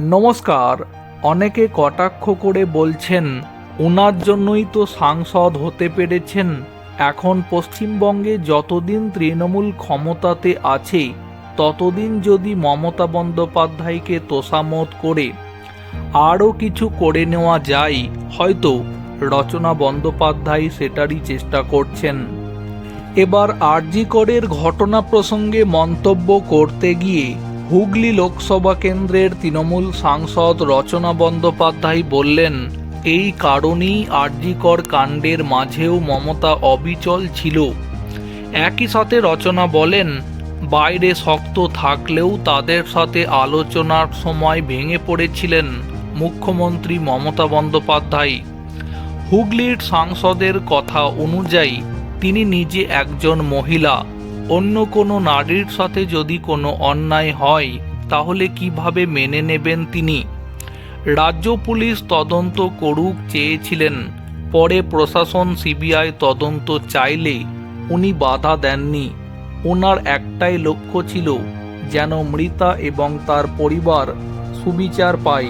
নমস্কার, অনেকে কটাক্ষ করে বলছেন ওনার জন্যই তো সাংসদ হতে পেরেছেন। এখন পশ্চিমবঙ্গে যতদিন তৃণমূল ক্ষমতাতে আছে, ততদিন যদি মমতা বন্দ্যোপাধ্যায়কে তোষামত করে, আরও কিছু করে নেওয়া যায়, হয়তো রচনা বন্দ্যোপাধ্যায় সেটারই চেষ্টা করছেন। এবার আরজি করের ঘটনা প্রসঙ্গে মন্তব্য করতে গিয়ে হুগলি লোকসভা কেন্দ্রের তৃণমূল সাংসদ রচনা বন্দ্যোপাধ্যায় বললেন, এই কারণেই আরজিকর কাণ্ডের মাঝেও মমতা অবিচল ছিল। একই সাথে রচনা বলেন, বাইরে শক্ত থাকলেও তাদের সাথে আলোচনার সময় ভেঙে পড়েছিলেন মুখ্যমন্ত্রী মমতা বন্দ্যোপাধ্যায়। হুগলির সাংসদের কথা অনুযায়ী তিনি নিজে একজন মহিলা। অন্য কোনো নারীর সাথে যদি কোনো অন্যায় হয়, তাহলে কীভাবে মেনে নেবেন তিনি? রাজ্য পুলিশ তদন্ত করুক চেয়েছিলেন, পরে প্রশাসন সিবিআই তদন্ত চাইলে উনি বাধা দেননি। ওনার একটাই লক্ষ্য ছিল যেন মৃতা এবং তার পরিবার সুবিচার পায়।